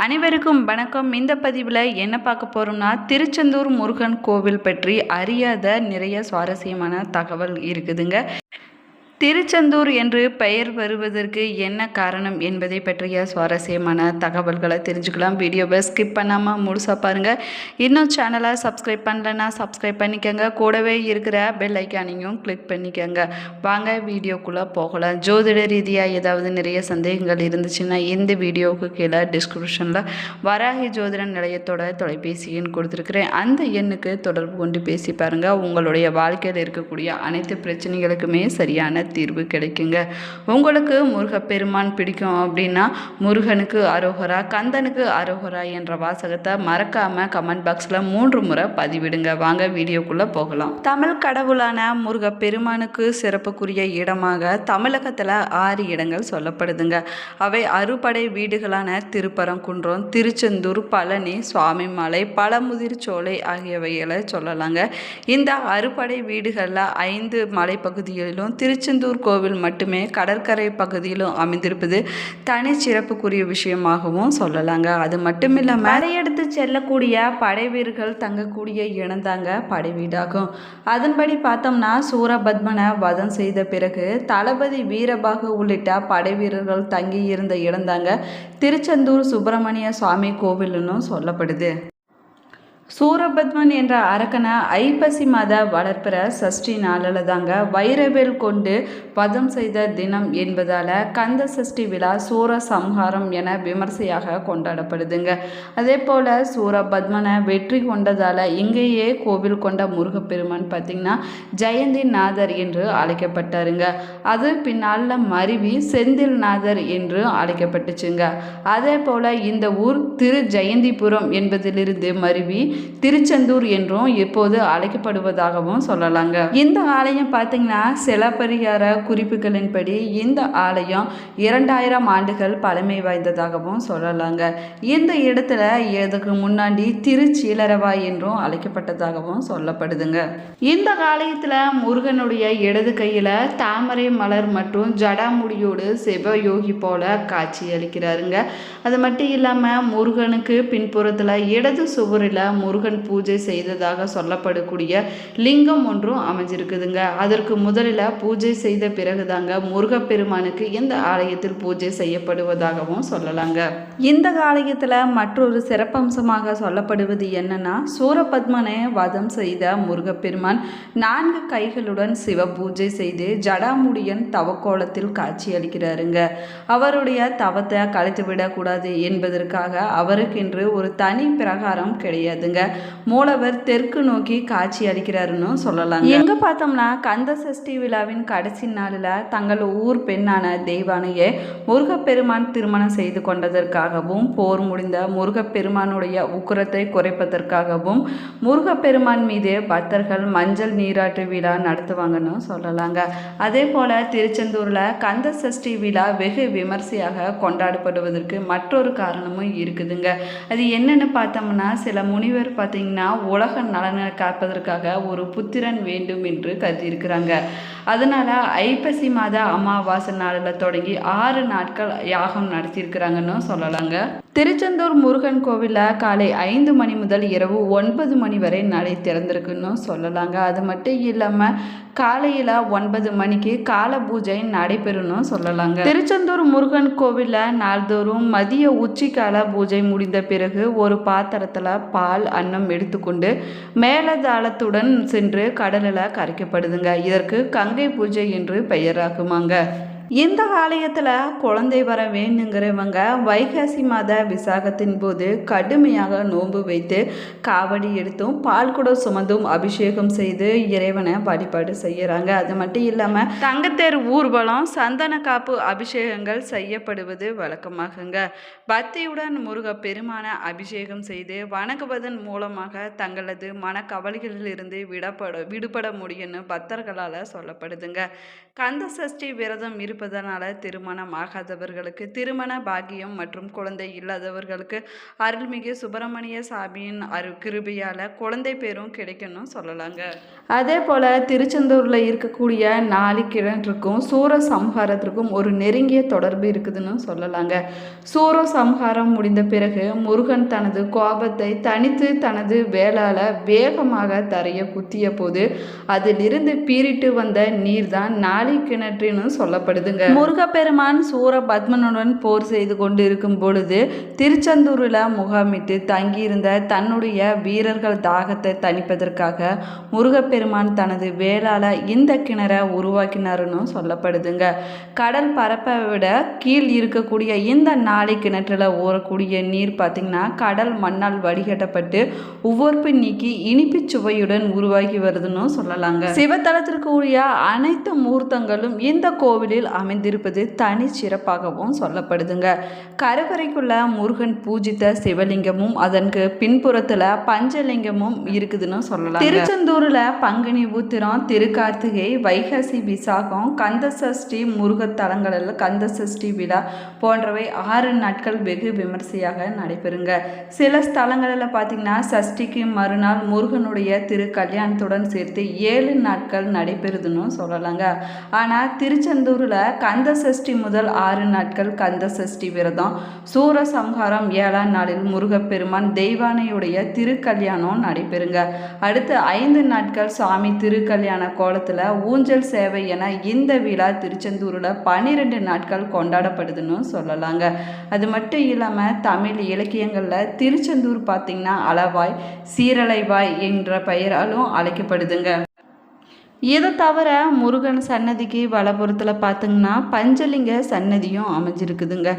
அனைவருக்கும் வணக்கம். இந்த பதிவில் என்ன பார்க்க போகிறோம்னா திருச்செந்தூர் முருகன் கோவில் பற்றி அறியாத நிறைய சுவாரஸ்யமான தகவல் இருக்குதுங்க. திருச்செந்தூர் என்று பெயர் வருவதற்கு என்ன காரணம் என்பதை பற்றிய சுவாரஸ்யமான தகவல்களை தெரிஞ்சுக்கலாம். வீடியோவை ஸ்கிப் பண்ணாமல் முழுசாக பாருங்கள் இன்னும் சேனலை சப்ஸ்கிரைப் பண்ணலைன்னா சப்ஸ்கிரைப் பண்ணிக்கோங்க. கூடவே இருக்கிற பெல் ஐக்கானையும் கிளிக் பண்ணிக்கோங்க. வாங்க வீடியோக்குள்ளே போகலாம். ஜோதிட ரீதியாக ஏதாவது நிறைய சந்தேகங்கள் இருந்துச்சுன்னா இந்த வீடியோவுக்கு கீழே டிஸ்கிரிப்ஷனில் வராகி ஜோதிட நிலையத்தோட தொலைபேசி எண் கொடுத்துருக்குறேன். அந்த எண்ணுக்கு தொடர்பு கொண்டு பேசி பாருங்கள் உங்களுடைய வாழ்க்கையில் இருக்கக்கூடிய அனைத்து பிரச்சனைகளுக்குமே சரியான தீர்வு கிடைக்குங்க. உங்களுக்கு முருகப்பெருமான் பிடிக்கும் அப்படின்னா முருகனுக்கு அரோகரா கந்தனுக்கு அரோகரா என்ற வாசகத்தை மறக்காம கமெண்ட் பாக்ஸில் மூன்று முறை பதிவிடுங்க. வாங்க வீடியோக்குள்ளே போகலாம். தமிழ் கடவுளான முருகப்பெருமானுக்கு சிறப்புக்குரிய இடமாக தமிழகத்தில் ஆறு இடங்கள் சொல்லப்படுதுங்க. அவை அறுபடை வீடுகளான திருப்பரங்குன்றம் திருச்செந்தூர் பழனி சுவாமிமலை பழமுதிர் சோலை ஆகியவைகளை சொல்லலாங்க. இந்த அறுபடை வீடுகளில் ஐந்து மலைப்பகுதிகளிலும் திருச்செந்தூர் கோவில் மட்டுமே கடற்கரை பகுதியிலும் அமைந்திருப்பது தனி சிறப்புக்குரிய விஷயமாகவும் சொல்லலாங்க. அது மட்டும் இல்லாமல் படையெடுத்து செல்லக்கூடிய படைவீர்கள் தங்கக்கூடிய இடம்தாங்க படை வீடாகும். அதன்படி பார்த்தோம்னா சூரபத்மனை வதம் செய்த பிறகு தளபதி வீரபாகு உள்ளிட்ட படைவீரர்கள் தங்கியிருந்த தங்கி இருந்த திருச்செந்தூர் சுப்பிரமணிய சுவாமி கோவில்னு சொல்லப்படுது. சூரபத்மன் என்ற அரக்கனை ஐப்பசி மாத வளர்ப்புற சஷ்டி நாளில் தாங்க வைரவேல் கொண்டு வதம் செய்த தினம் என்பதால் கந்த சஷ்டி விழா சூர சம்ஹாரம் என விமர்சையாக கொண்டாடப்படுதுங்க. அதே போல் சூரபத்மனை வெற்றி கொண்டதால் இங்கேயே கோவில் கொண்ட முருகப்பெருமான் பார்த்திங்கன்னா ஜெயந்தி நாதர் என்று அழைக்கப்பட்டாருங்க. அது பின்னால் மருவி செந்தில் நாதர் என்று அழைக்கப்பட்டுச்சுங்க. அதே போல் இந்த ஊர் திரு ஜெயந்திபுரம் என்பதிலிருந்து மருவி திருச்செந்தூர் என்றும் இப்போது அழைக்கப்படுவதாகவும் சொல்லலாங்க. இந்த ஆலயம் பார்த்தீங்கன்னா சிலப்பரிகார குறிப்புகளின்படி இந்த ஆலயம் இரண்டாயிரம் ஆண்டுகள் பழமை வாய்ந்ததாகவும் சொல்லலாங்க. இந்த இடத்துல இதுக்கு முன்னாடி திருச்சீலரவா என்றும் அழைக்கப்பட்டதாகவும் சொல்லப்படுதுங்க. இந்த ஆலயத்தில் முருகனுடைய இடது கையில் தாமரை மலர் மற்றும் ஜடாமுடியோடு சிவயோகி போல காட்சி அளிக்கிறாருங்க அது மட்டும் இல்லாமல் முருகனுக்கு பின்புறத்தில் இடது சுவரில் முருகன் பூஜை செய்ததாக சொல்லப்படக்கூடிய லிங்கம் ஒன்றும் அமைஞ்சிருக்குதுங்க. அதற்கு முதலில் பூஜை செய்த பிறகுதாங்க முருகப்பெருமானுக்கு இந்த ஆலயத்தில் பூஜை செய்யப்படுவதாகவும் சொல்லலாங்க. இந்த ஆலயத்தில் மற்றொரு சிறப்பம்சமாக சொல்லப்படுவது என்னன்னா சூரபத்மனை வதம் செய்த முருகப்பெருமான் நான்கு கைகளுடன் சிவ பூஜை செய்து ஜடாமுடியன் தவக்கோலத்தில் காட்சியளிக்கிறாருங்க. அவருடைய தவத்தை கலைத்து விடக்கூடாது என்பதற்காக அவருக்கென்று ஒரு தனி பிரகாரம் கிடையாதுங்க. மூலவர் தெற்கு நோக்கி காட்சி அளிக்கிறாருன்னு சொல்லலாம் எங்க பார்த்தோம்னா கந்த சஷ்டி விழாவின் கடைசி நாளில் தங்கள் ஊர் பெண்ணான தெய்வானையே முருகப்பெருமான் திருமணம் செய்து கொண்டதற்காகவும் போர் முடிந்த முருகப்பெருமானுடைய உக்கரத்தை குறைப்பதற்காகவும் முருகப்பெருமான் மீது பக்தர்கள் மஞ்சள் நீராட்டு விழா நடத்துவாங்கன்னு சொல்லலாங்க. அதே போல திருச்செந்தூரில் கந்த சஷ்டி விழா வெகு விமர்சையாக கொண்டாடப்படுவதற்கு மற்றொரு காரணமும் இருக்குதுங்க. அது என்னன்னு பார்த்தோம்னா சில முனிவர் பார்த்தீங்கன்னா உலக நலனை காப்பதற்காக ஒரு புத்திரன் வேண்டும் என்று கருதியிருக்கிறாங்க. அதனால ஐப்பசி மாத அமாவாசை நாளில் தொடங்கி ஆறு நாட்கள் யாகம் நடத்தியிருக்கிறாங்கன்னு சொல்லலாங்க. திருச்செந்தூர் முருகன் கோவிலில் காலை ஐந்து மணி முதல் இரவு ஒன்பது மணி வரை நடை திறந்திருக்குன்னு சொல்லலாங்க. அது மட்டும் இல்லாமல் காலையில் ஒன்பது மணிக்கு கால பூஜை நடைபெறும்னு சொல்லலாங்க. திருச்செந்தூர் முருகன் கோவிலில் நாள்தோறும் மதிய உச்சிக்கால பூஜை முடிந்த பிறகு ஒரு பாத்திரத்தில் பால் அன்னம் எடுத்துக்கொண்டு மேலதாளத்துடன் சென்று கடலில் கரைக்கப்படுதுங்க. இதற்கு கங்கை பூஜை என்று பெயராகுமாங்க இந்த ஆலயத்தில் குழந்தை வர வேணுங்கிறவங்க வைகாசி மாத விசாகத்தின் போது கடுமையாக நோன்பு வைத்து காவடி எடுத்தும் பால் குடம் சுமந்தும் அபிஷேகம் செய்து இறைவனை வழிபாடு செய்கிறாங்க அது மட்டும் இல்லாமல் தங்கத்தேர் ஊர்வலம் சந்தன காப்பு அபிஷேகங்கள் செய்யப்படுவது வழக்கமாகுங்க. பக்தியுடன் முருக பெருமான அபிஷேகம் செய்து வணங்குவதன் மூலமாக தங்களது மனக்கவலைகளிலிருந்து விடப்பட விடுபட முடியும்னு பக்தர்களால் சொல்லப்படுதுங்க. கந்த சஷ்டி விரதம் இரு இருப்பதனால திருமணம் ஆகாதவர்களுக்கு திருமண பாக்கியம் மற்றும் குழந்தை இல்லாதவர்களுக்கு அருள்மிகு சுப்பிரமணிய சாமியின் அரு கிருபியால் குழந்தை பேரும் கிடைக்கும்னு சொல்லலாங்க. அதே போல் திருச்செந்தூரில் இருக்கக்கூடிய நாலு கிணற்றுக்கும் சூர சம்ஹாரத்திற்கும் ஒரு நெருங்கிய தொடர்பு இருக்குதுன்னு சொல்லலாங்க. சூர சம்ஹாரம் முடிந்த பிறகு முருகன் தனது கோபத்தை தனித்து தனது வேளால வேகமாக தரைய குத்திய போது அதிலிருந்து பீறிட்டு வந்த நீர்தான் நாளி கிணற்றுன்னு வருதுங்க முருகப்பெருமான் சூர பத்மனுடன் போர் செய்து கொண்டு இருக்கும் பொழுது திருச்செந்தூரில் முகாமிட்டு தங்கியிருந்த தன்னுடைய வீரர்கள் தாகத்தை தணிப்பதற்காக முருகப்பெருமான் தனது வேளால இந்த கிணறை உருவாக்கினாருன்னு சொல்லப்படுதுங்க. கடல் பரப்பை விட கீழ் இருக்கக்கூடிய இந்த நாளை கிணற்றில் ஊறக்கூடிய நீர் பார்த்திங்கன்னா கடல் மண்ணால் வடிகட்டப்பட்டு உவர்ப்பு நீக்கி இனிப்பு சுவையுடன் உருவாகி வருதுன்னு சொல்லலாங்க. சிவத்தலத்திற்கு உரிய அனைத்து முகூர்த்தங்களும் இந்த கோவிலில் அமைந்திருப்பது தனி சிறப்பாகவும் சொல்லப்படுதுங்க. கருவறைக்குள்ள முருகன் பூஜித்த சிவலிங்கமும் அதற்கு பின்புறத்துல பஞ்சலிங்கமும் இருக்குதுன்னு சொல்லலாம் திருச்செந்தூர்ல பங்குனி உத்திரம் திருக்கார்த்திகை வைகாசி விசாகம் கந்த சஷ்டி முருகத் தலங்களில் கந்த சஷ்டி விழா போன்றவை ஆறு நாட்கள் வெகு விமர்சையாக நடைபெறுங்க. சில ஸ்தலங்களில் பார்த்தீங்கன்னா சஷ்டிக்கு மறுநாள் முருகனுடைய திரு கல்யாணத்துடன் சேர்த்து ஏழு நாட்கள் நடைபெறுதுன்னு சொல்லலாங்க. ஆனால் திருச்செந்தூரில் கந்த சஷ்டி முதல் ஆறு நாட்கள் கந்த சஷ்டி விரதம். சூரசம்ஹாரம் ஏழாம் நாளில் முருகப்பெருமான் தெய்வானையுடைய திருக்கல்யாணம் நடைபெறுங்க. அடுத்து ஐந்து நாட்கள் சுவாமி திருக்கல்யாண கோலத்தில் ஊஞ்சல் சேவை என இந்த விழா திருச்செந்தூரில் பன்னிரெண்டு நாட்கள் கொண்டாடப்படுதுன்னு சொல்லலாங்க. அது மட்டும் இல்லாமல் தமிழ் இலக்கியங்களில் திருச்செந்தூர் பார்த்திங்கன்னா அளவாய் சீரலைவாய் என்ற பெயராலும் அழைக்கப்படுதுங்க. இதை தவிர முருகன் சன்னதிக்கு வலப்புறத்தில் பார்த்திங்கன்னா பஞ்சலிங்க சன்னதியும் அமைஞ்சிருக்குதுங்க.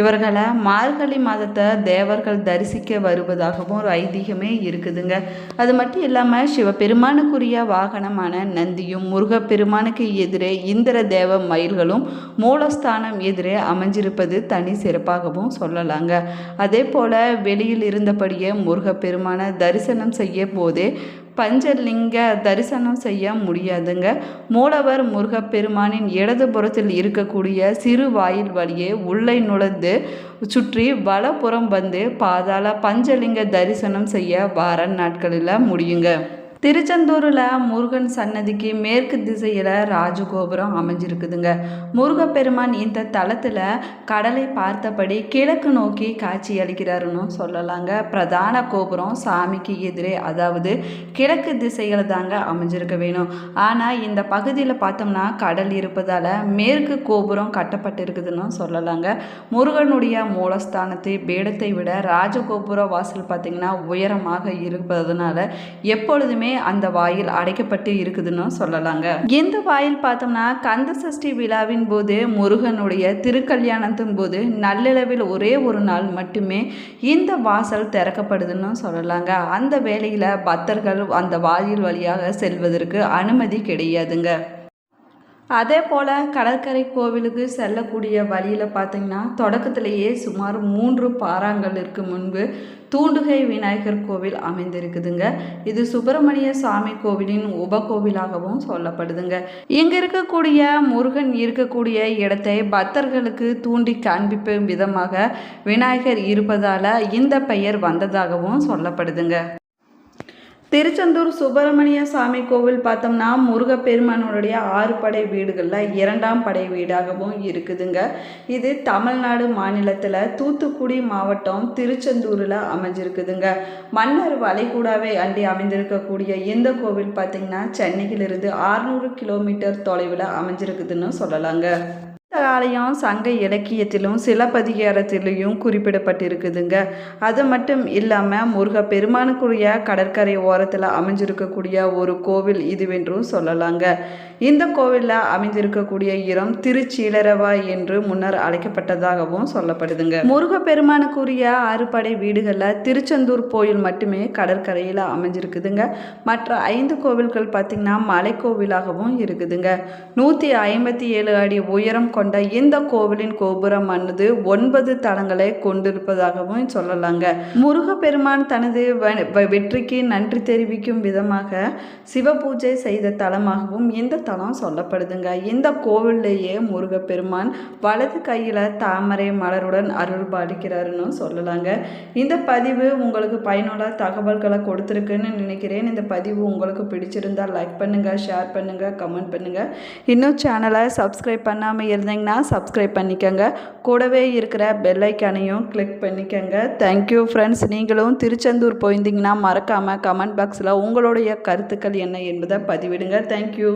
இவர்களை மார்கழி மாதத்தை தேவர்கள் தரிசிக்க வருவதாகவும் ஒரு ஐதீகமே இருக்குதுங்க. அது மட்டும் இல்லாமல் சிவபெருமானுக்குரிய வாகனமான நந்தியும் முருகப்பெருமானுக்கு எதிரே இந்திர தேவ மயில்களும் மூலஸ்தானம் எதிரே அமைஞ்சிருப்பது தனி சிறப்பாகவும் சொல்லலாங்க. அதே போல் வெளியில் இருந்தபடியே முருகப்பெருமானை தரிசனம் செய்ய போதே பஞ்சலிங்க தரிசனம் செய்ய முடியாதுங்க. மூலவர் முருகப்பெருமானின் இடதுபுறத்தில் இருக்கக்கூடிய சிறு வாயில் வழியே உள்ளே நுழைந்து சுற்றி வலப்புறம் வந்து பாதாள பஞ்சலிங்க தரிசனம் செய்ய வார நாட்களில் முடியுங்க. திருச்செந்தூரில் முருகன் சன்னதிக்கு மேற்கு திசையில் ராஜகோபுரம் அமைஞ்சிருக்குதுங்க. முருகப்பெருமான் இந்த தளத்தில் கடலை பார்த்தபடி கிழக்கு நோக்கி காட்சி அளிக்கிறாருன்னு சொல்லலாங்க. பிரதான கோபுரம் சாமிக்கு எதிரே அதாவது கிழக்கு திசையில் தாங்க அமைஞ்சிருக்க வேணும். ஆனால் இந்த பகுதியில் பார்த்தோம்னா கடல் இருப்பதால் மேற்கு கோபுரம் கட்டப்பட்டிருக்குதுன்னு சொல்லலாங்க. முருகனுடைய மூலஸ்தானத்தை பேடத்தை விட ராஜகோபுர வாசல் பார்த்திங்கன்னா உயரமாக இருப்பதனால எப்பொழுதுமே அந்த வாயில் அடைக்கப்பட்டு இருக்குதுன்னு சொல்லலாங்க. இந்த வாயில் பார்த்தோம்னா கந்த சஷ்டி விழாவின் போது முருகனுடைய திருக்கல்யாணத்தின் போது நள்ளிரவில் ஒரே ஒரு நாள் மட்டுமே இந்த வாசல் திறக்கப்படுதுன்னு சொல்லலாங்க. அந்த வேளையில் பக்தர்கள் அந்த வாயில் வழியாக செல்வதற்கு அனுமதி கிடையாதுங்க. அதே போல் கடற்கரை கோவிலுக்கு செல்லக்கூடிய வழியில் பார்த்திங்கன்னா தொடக்கத்திலேயே சுமார் மூன்று பாறாங்கல்லிற்கு முன்பு தூண்டுகை விநாயகர் கோவில் அமைந்திருக்குதுங்க. இது சுப்பிரமணிய சாமி கோவிலின் உபகோவிலாகவும் சொல்லப்படுதுங்க. இங்கே இருக்கக்கூடிய முருகன் இருக்கக்கூடிய இடத்தை பக்தர்களுக்கு தூண்டி காண்பிக்கும் விதமாக விநாயகர் இருப்பதால் இந்த பெயர் வந்ததாகவும் சொல்லப்படுதுங்க. திருச்செந்தூர் சுப்பிரமணிய சாமி கோவில் பார்த்தோம்னா முருகப்பெருமானுடைய ஆறு படை வீடுகளில் இரண்டாம் படை வீடாகவும் இருக்குதுங்க. இது தமிழ்நாடு மாநிலத்தில் தூத்துக்குடி மாவட்டம் திருச்செந்தூரில் அமைஞ்சிருக்குதுங்க. மன்னர் வளைகுடாவை அண்டி அமைந்திருக்கக்கூடிய இந்த கோவில் பார்த்திங்கன்னா சென்னையிலிருந்து ஆறுநூறு கிலோமீட்டர் தொலைவில் அமைஞ்சிருக்குதுன்னு சொல்லலாங்க. இந்த ஆலயம் சங்க இலக்கியத்திலும் சிலப்பதிகாரத்திலையும் குறிப்பிடப்பட்டிருக்குதுங்க. அது மட்டும் இல்லாமல் முருக பெருமானுக்குரிய கடற்கரை ஓரத்தில் அமைஞ்சிருக்கக்கூடிய ஒரு கோவில் இதுவென்றும் சொல்லலாங்க. இந்த கோவிலில் அமைந்திருக்கக்கூடிய இடம் திருச்சீலரவா என்று முன்னர் அழைக்கப்பட்டதாகவும் சொல்லப்படுதுங்க. முருகப்பெருமானுக்குரிய ஆறுபடை வீடுகளில் திருச்செந்தூர் கோயில் மட்டுமே கடற்கரையில் அமைஞ்சிருக்குதுங்க. மற்ற ஐந்து கோவில்கள் பார்த்திங்கன்னா மலைக்கோவிலாகவும் இருக்குதுங்க. நூற்றி ஐம்பத்தி ஏழு அடி உயரம் கொண்ட கொண்ட இந்த கோவிலின் கோபுரமானது ஒன்பது தளங்களை கொண்டிருப்பதாகவும் சொல்லலாங்க. முருகப்பெருமான் தனது வெற்றிக்கு நன்றி தெரிவிக்கும் விதமாக சிவபூஜை செய்த தலமாகவும் இந்த தலம் சொல்லப்படுதுங்க. இந்த கோவிலேயே முருகப்பெருமான் வலது கையில் தாமரை மலருடன் அருள் பாலிக்கிறாருன்னு சொல்லலாங்க. இந்த பதிவு உங்களுக்கு பயனுள்ள தகவல்களை கொடுத்துருக்குன்னு நினைக்கிறேன். இந்த பதிவு உங்களுக்கு பிடிச்சிருந்தால் லைக் பண்ணுங்கள் ஷேர் பண்ணுங்கள் கமெண்ட் பண்ணுங்கள் இன்னும் சேனலை சப்ஸ்கிரைப் பண்ணாமல் இருந்தீங்கன்னா சப்ஸ்கிரைப் பண்ணிக்கோங்க. கூடவே இருக்கிற பெல் ஐக்கானையும் கிளிக் பண்ணிக்கோங்க. தேங்க்யூ ஃப்ரெண்ட்ஸ் நீங்களும் திருச்செந்தூர் போயிருந்தீங்கன்னா மறக்காமல் கமெண்ட் பாக்ஸில் உங்களுடைய கருத்துக்கள் என்ன என்பதை பதிவிடுங்க. தேங்க்யூ